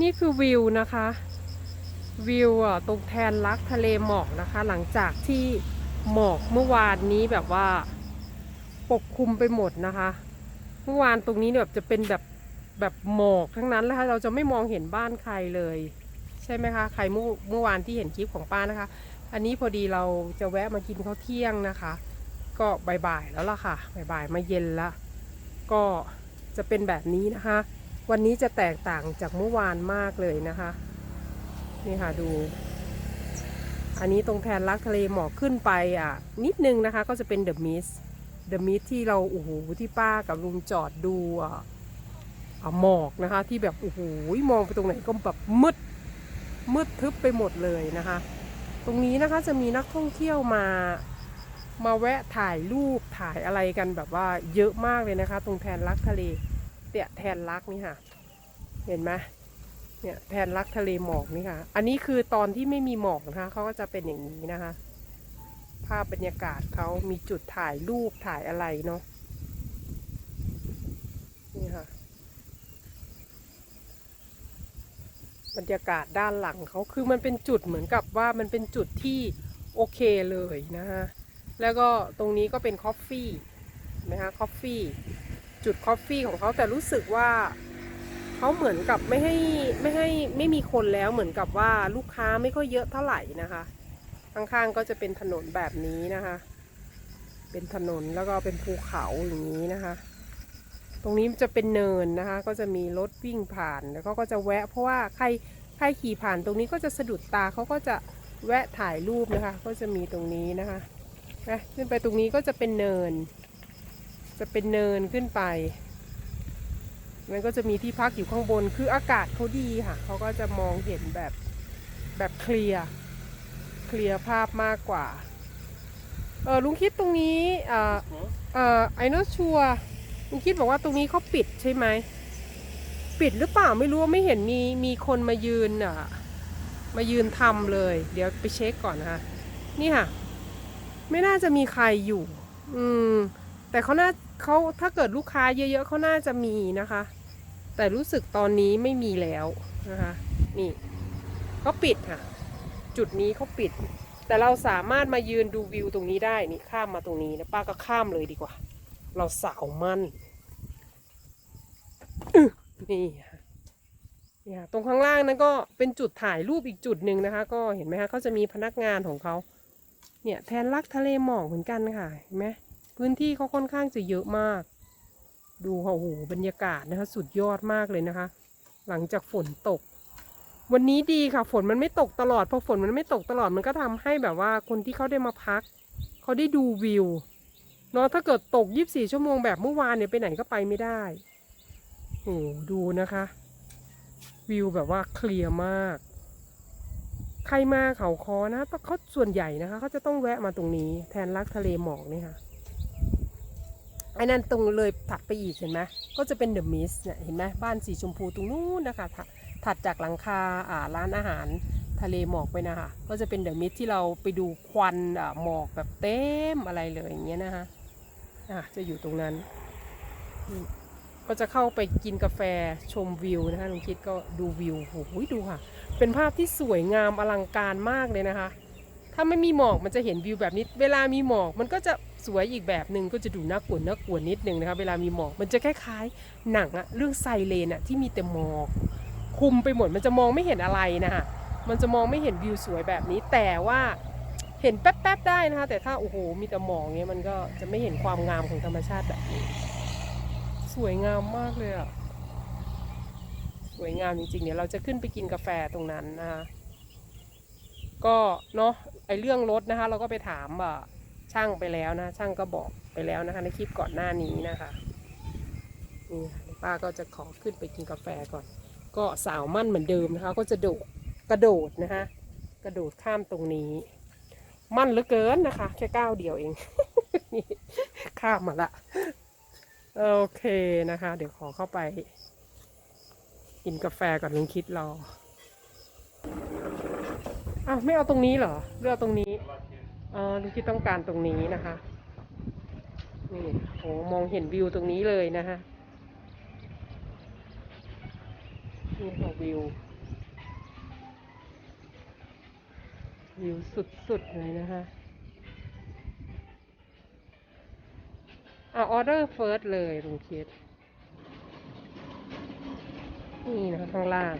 นี่คือวิวนะคะวิวอะตรงแทนลักทะเลหมอกนะคะ หลังจากที่หมอกเมื่อวานนี้แบบว่า ปกคลุมไปหมดนะคะ เมื่อวานตรงนี้เนี่ยแบบจะเป็นแบบแบบหมอกทั้งนั้นเลยค่ะเราจะไม่มองเห็นบ้านใครเลย ใช่ไหมคะใครเมื่อเมื่อวานที่เห็นคลิปของป้านะคะ อันนี้พอดีเราจะแวะมากินข้าวเที่ยงนะคะ ก็บ่ายๆแล้วล่ะค่ะบ่ายๆมาเย็นละก็จะเป็นแบบนี้นะคะ วันนี้จะแตกต่างจากเมื่อวานมากเลยนะคะ นี่ค่ะดู อันนี้ตรงแทนลักทะเลหมอกขึ้นไปอะ นิดนึงนะคะก็จะเป็นเดอะมิสเดอะมิสที่เราโอ้โหที่ป้ากับลุงจอดดูอะหมอกนะคะ ที่แบบโอ้โหมองไปตรงไหนก็แบบมืดมืดทึบไปหมดเลยนะคะ ตรงนี้นะคะจะมีนักท่องเที่ยวมามาแวะถ่ายรูปถ่ายอะไรกันแบบว่าเยอะมากเลยนะคะ ตรงแทนลักทะเล เตี่ยแทนลักนี่ค่ะ เห็นไหมเนี่ยแทนลักทะเลหมอกนี่ค่ะ อันนี้คือตอนที่ไม่มีหมอกนะคะเขาก็จะเป็นอย่างนี้นะคะ ภาพบรรยากาศเขามีจุดถ่ายรูปถ่ายอะไรเนาะนี่ค่ะ บรรยากาศด้านหลังเขาคือมันเป็นจุดเหมือนกับว่ามันเป็นจุดที่โอเคเลยนะคะแล้วก็ตรงนี้ก็เป็นคอฟฟี่นะคะคอฟฟี่ จุดคอฟฟี่ของเขาแต่รู้สึกว่าเขาเหมือนกับไม่ให้ไม่ให้ไม่มีคนแล้วเหมือนกับว่าลูกค้าไม่ค่อยเยอะเท่าไหร่นะคะข้างๆก็จะเป็นถนนแบบนี้นะคะ เป็นถนนแล้วก็เป็นภูเขาอย่างนี้นะคะ ตรงนี้จะเป็นเนินนะคะ ก็จะมีรถวิ่งผ่านแล้วเขาก็จะแวะ เพราะว่าใครใครขี่ผ่านตรงนี้ก็จะสะดุดตาเขาก็จะแวะถ่ายรูปนะคะ ก็จะมีตรงนี้นะคะนะขึ้นไปตรงนี้ก็จะเป็นเนิน จะเป็นเนินขึ้นไป มันก็จะมีที่พักอยู่ข้างบน คืออากาศเขาดีค่ะ เขาก็จะมองเห็นแบบแบบเคลียร์ เคลียร์ภาพมากกว่า เออลุงคิดตรงนี้เอ่อเอ่อไอโนชัวลุงคิดบอกว่าตรงนี้เขาปิดใช่ไหม ปิดหรือเปล่าไม่รู้ไม่เห็นมีมีคนมายืนอะ มายืนทำเลย เดี๋ยวไปเช็คก่อนนะคะนี่ค่ะ ไม่น่าจะมีใครอยู่ อืม แต่เขาน่า เขาถ้าเกิดลูกค้าเยอะๆเขาน่าจะมีนะคะ แต่รู้สึกตอนนี้ไม่มีแล้วนะคะนี่เขาปิดค่ะ จุดนี้เขาปิด แต่เราสามารถมายืนดูวิวตรงนี้ได้นี่ข้ามมาตรงนี้นะป้าก็ข้ามเลยดีกว่า เราสาวมันนี่ค่ะเนี่ยตรงข้างล่างนั้นก็เป็นจุดถ่ายรูปอีกจุดหนึ่งนะคะ ก็เห็นไหมคะเขาจะมีพนักงานของเขาเนี่ยแทนลักทะเลหมอกเหมือนกันค่ะเห็นไหม พื้นที่เขาค่อนข้างจะเยอะมาก ดูค่ะโอ้โหบรรยากาศนะคะ สุดยอดมากเลยนะคะ หลังจากฝนตก วันนี้ดีค่ะ ฝนมันไม่ตกตลอดพอฝนมันไม่ตกตลอดมันก็ทำให้แบบว่าคนที่เขาได้มาพัก เขาได้ดูวิวเนาะถ้าเกิดตก 24 ชั่วโมงแบบเมื่อวานเนี่ยไปไหนก็ไปไม่ได้โอ้โหดูนะคะ วิวแบบว่าเคลียร์มาก ใครมาเขาคอนะเขาส่วนใหญ่นะคะเขาจะต้องแวะมาตรงนี้ แทนรักทะเลหมอกนี่ค่ะ ไอ้นั่นตรงเลยถัดไปอีกเห็นไหมก็จะเป็นเดอะมิสเนี่ยเห็นไหมบ้านสีชมพูตรงนู้นนะคะถัดจากหลังคาอ่าร้านอาหารทะเลหมอกไปนะคะก็จะเป็นเดอะมิสที่เราไปดูควันอ่าหมอกแบบเต็มอะไรเลยอย่างเงี้ยนะคะอะจะอยู่ตรงนั้น ก็จะเข้าไปกินกาแฟชมวิวนะคะลุงคิดก็ดูวิวโอ้โหดูค่ะ เป็นภาพที่สวยงามอลังการมากเลยนะคะ ถ้าไม่มีหมอกมันจะเห็นวิวแบบนี้ เวลามีหมอกมันก็จะสวยอีกแบบหนึ่งก็จะดูน่ากลัวน่ากลัวนิดนึงนะคะเวลามีหมอกมันจะคล้ายๆหนังอะเรื่องไซเลนอะที่มีแต่หมอกคุมไปหมดมันจะมองไม่เห็นอะไรนะคะมันจะมองไม่เห็นวิวสวยแบบนี้ แต่ว่าเห็นแป๊บๆได้นะคะแต่ถ้าโอ้โหมีแต่หมอกเงี้ยมันก็จะไม่เห็นความงามของธรรมชาติแบบนี้ สวยงามมากเลยอะสวยงามจริงๆเดี๋ยเราจะขึ้นไปกินกาแฟตรงนั้นนะคะ ก็เนาะไอเรื่องรถนะคะ เราก็ไปถามอะช่างไปแล้วนะ ช่างก็บอกไปแล้วนะคะ ในคลิปก่อนหน้านี้นะคะนี่ป้าก็จะขอขึ้นไปกินกาแฟก่อน ก็สาวมั่นเหมือนเดิมนะคะ ก็จะโดดกระโดดนะคะ กระโดดข้ามตรงนี้ มั่นเหลือเกินนะคะ แค่ก้าวเดียวเองข้ามมาละโอเคนะคะ เดี๋ยวขอเข้าไป กินกาแฟก่อนลุงคิดรอ อ้าวไม่เอาตรงนี้เหรอเลือกตรงนี้อ๋อลูกคิดต้องการตรงนี้นะคะนี่โอ้มองเห็นวิวตรงนี้เลยนะฮะนี่ค่ะวิว วิวสุดๆเลยนะคะอ่าออเดอร์เฟิร์สเลยลุงคิด นี่นะคะข้างล่าง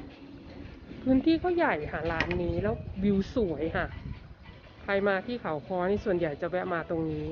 พื้นที่เขาใหญ่ค่ะร้านนี้แล้ววิวสวยค่ะ ใครมาที่เขาคอนี่ส่วนใหญ่จะแวะมาตรงนี้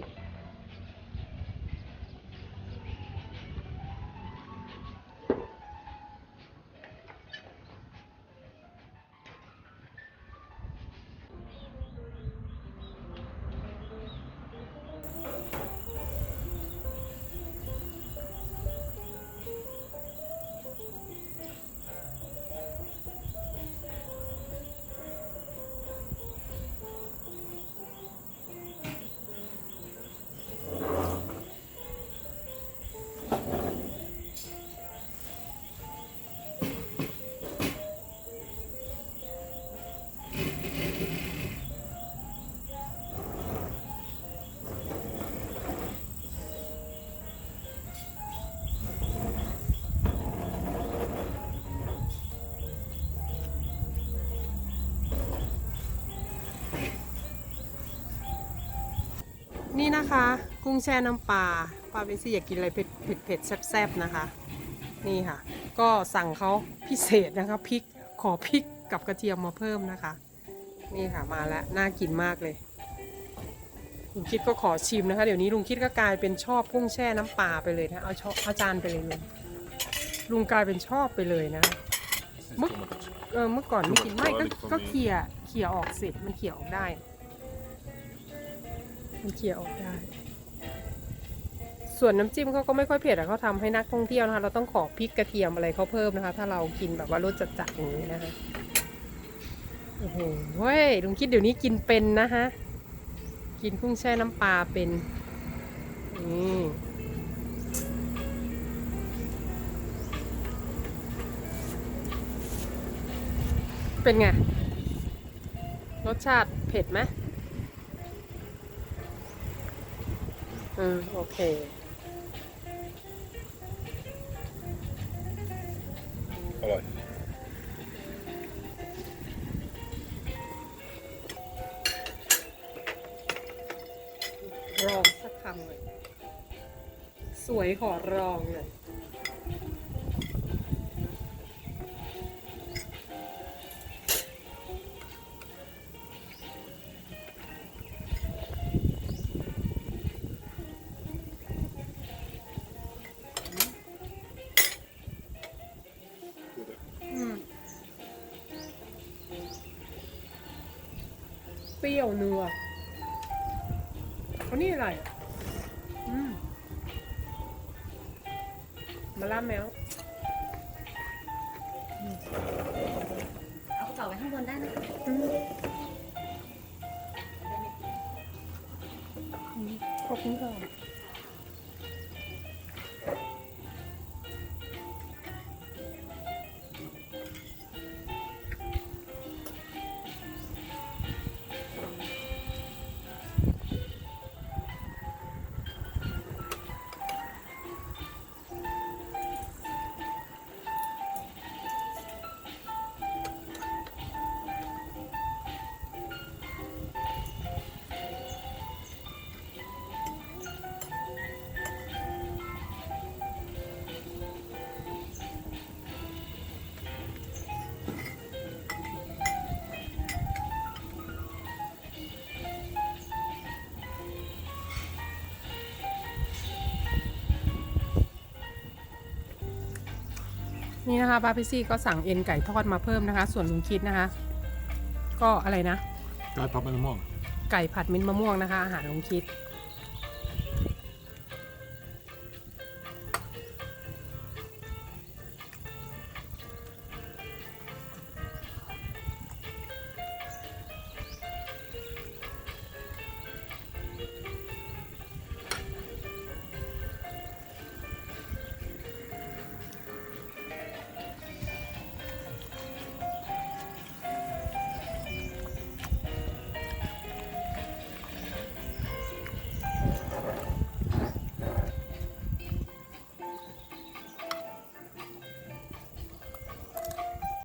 นี่นะคะ กุ้งแช่น้ำปลาป้าเป็นซี่อยากกินอะไรเผ็ดเผ็ดเผ็ดแซ่บๆนะคะ นี่ค่ะ ก็สั่งเขาพิเศษนะคะพริกขอพริกกับกระเทียมมาเพิ่มนะคะ นี่ค่ะมาแล้วน่ากินมากเลยลุงคิดก็ขอชิมนะคะ เดี๋ยวนี้ลุงคิดก็กลายเป็นชอบกุ้งแช่น้ำปลาไปเลยนะเอาชอบอาจานไปเลยลุงลุงกลายเป็นชอบไปเลยนะ This is Look. too much. เออเมื่อก่อนไม่กินไม่ก็ก็เขี่ยเขี่ยออกสิมันเขี่ยออกได้ มันเขี่ยออกได้ ส่วนน้ำจิ้มเขาก็ไม่ค่อยเผ็ดอะเขาทำให้นักท่องเที่ยวนะคะ เราต้องขอพริกกระเทียมอะไรเขาเพิ่มนะคะ ถ้าเรากินแบบว่ารสจัดๆอย่างนี้นะคะโอ้โหเฮ้ยลุงคิดเดี๋ยวนี้กินเป็นนะฮะกินกุ้งแช่น้ำปลาเป็นนี่เป็นไง รสชาติเผ็ดไหม อืม โอเค อร่อย รองสักคำเลย สวยขอรองเลย ปรี้ยวนัวเขานี่อะไรอะอืมมาล่าแมวเอากระเป๋าไว้ข้างบนได้นะคะอืมขอบคุณค่ะ นี่นะคะป้าพิซี่ก็สั่งเอ็นไก่ทอดมาเพิ่มนะคะ ส่วนลุงคิดนะคะ ก็อะไรนะ ไก่พับมันม่วงไก่ผัดมิ้นท์มะม่วงนะคะ อาหารลุงคิด